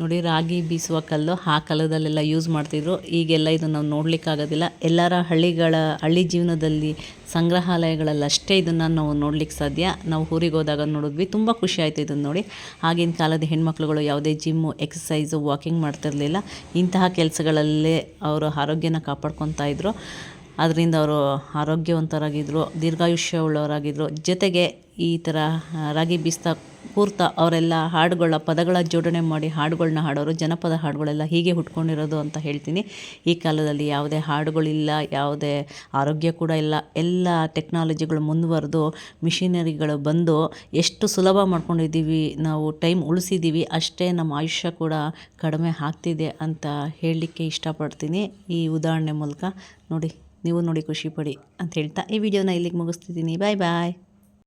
ನೋಡಿ, ರಾಗಿ ಬೀಸುವ ಕಲ್ಲು ಆ ಕಾಲದಲ್ಲೆಲ್ಲ ಯೂಸ್ ಮಾಡ್ತಿದ್ರು. ಈಗೆಲ್ಲ ಇದು ನಾವು ನೋಡಲಿಕ್ಕಾಗೋದಿಲ್ಲ. ಎಲ್ಲರ ಹಳ್ಳಿಗಳ, ಹಳ್ಳಿ ಜೀವನದಲ್ಲಿ ಸಂಗ್ರಹಾಲಯಗಳಲ್ಲಿ ಅಷ್ಟೇ ಇದನ್ನು ನಾವು ನೋಡ್ಲಿಕ್ಕೆ ಸಾಧ್ಯ. ನಾವು ಊರಿಗೆ ಹೋದಾಗ ನೋಡಿದ್ವಿ. ತುಂಬ ಖುಷಿ ಆಯಿತು ಇದನ್ನು ನೋಡಿ. ಆಗಿನ ಕಾಲದ ಹೆಣ್ಮಕ್ಳುಗಳು ಯಾವುದೇ ಜಿಮ್ಮು ಎಕ್ಸಸೈಸು ವಾಕಿಂಗ್ ಮಾಡ್ತಿರಲಿಲ್ಲ. ಇಂತಹ ಕೆಲಸಗಳಲ್ಲೇ ಅವರು ಆರೋಗ್ಯನ ಕಾಪಾಡ್ಕೊತಾ ಇದ್ರು. ಅದರಿಂದ ಅವರು ಆರೋಗ್ಯವಂತರಾಗಿದ್ದರು ದೀರ್ಘಾಯುಷ್ಯ ಉಳ್ಳವರಾಗಿದ್ದರು ಜೊತೆಗೆ ಈ ಥರ ರಾಗಿ ಬೀಸ್ತಾ ಕೂರ್ತಾ ಅವರೆಲ್ಲ ಹಾಡುಗಳ ಪದಗಳ ಜೋಡಣೆ ಮಾಡಿ ಹಾಡುಗಳನ್ನ ಹಾಡೋರು, ಜನಪದ ಹಾಡುಗಳೆಲ್ಲ ಹೀಗೆ ಹುಟ್ಕೊಂಡಿರೋದು ಅಂತ ಹೇಳ್ತೀನಿ. ಈ ಕಾಲದಲ್ಲಿ ಯಾವುದೇ ಹಾಡುಗಳಿಲ್ಲ, ಯಾವುದೇ ಆರೋಗ್ಯ ಕೂಡ ಇಲ್ಲ. ಎಲ್ಲ ಟೆಕ್ನಾಲಜಿಗಳು ಮುಂದುವರೆದು, ಮಿಷಿನರಿಗಳು ಬಂದು ಎಷ್ಟು ಸುಲಭ ಮಾಡ್ಕೊಂಡಿದ್ದೀವಿ, ನಾವು ಟೈಮ್ ಉಳಿಸಿದ್ದೀವಿ, ಅಷ್ಟೇ ನಮ್ಮ ಆಯುಷ್ಯ ಕೂಡ ಕಡಿಮೆ ಆಗ್ತಿದೆ ಅಂತ ಹೇಳಲಿಕ್ಕೆ ಇಷ್ಟಪಡ್ತೀನಿ. ಈ ಉದಾಹರಣೆ ಮೂಲಕ ನೋಡಿ. ನೀವು ನೋಡಿ ಖುಷಿಪಡಿ ಅಂತ ಹೇಳ್ತಾ ಈ ವಿಡಿಯೋನ ಇಲ್ಲಿಗೆ ಮುಗಿಸ್ತಿದ್ದೀನಿ. ಬಾಯ್ ಬಾಯ್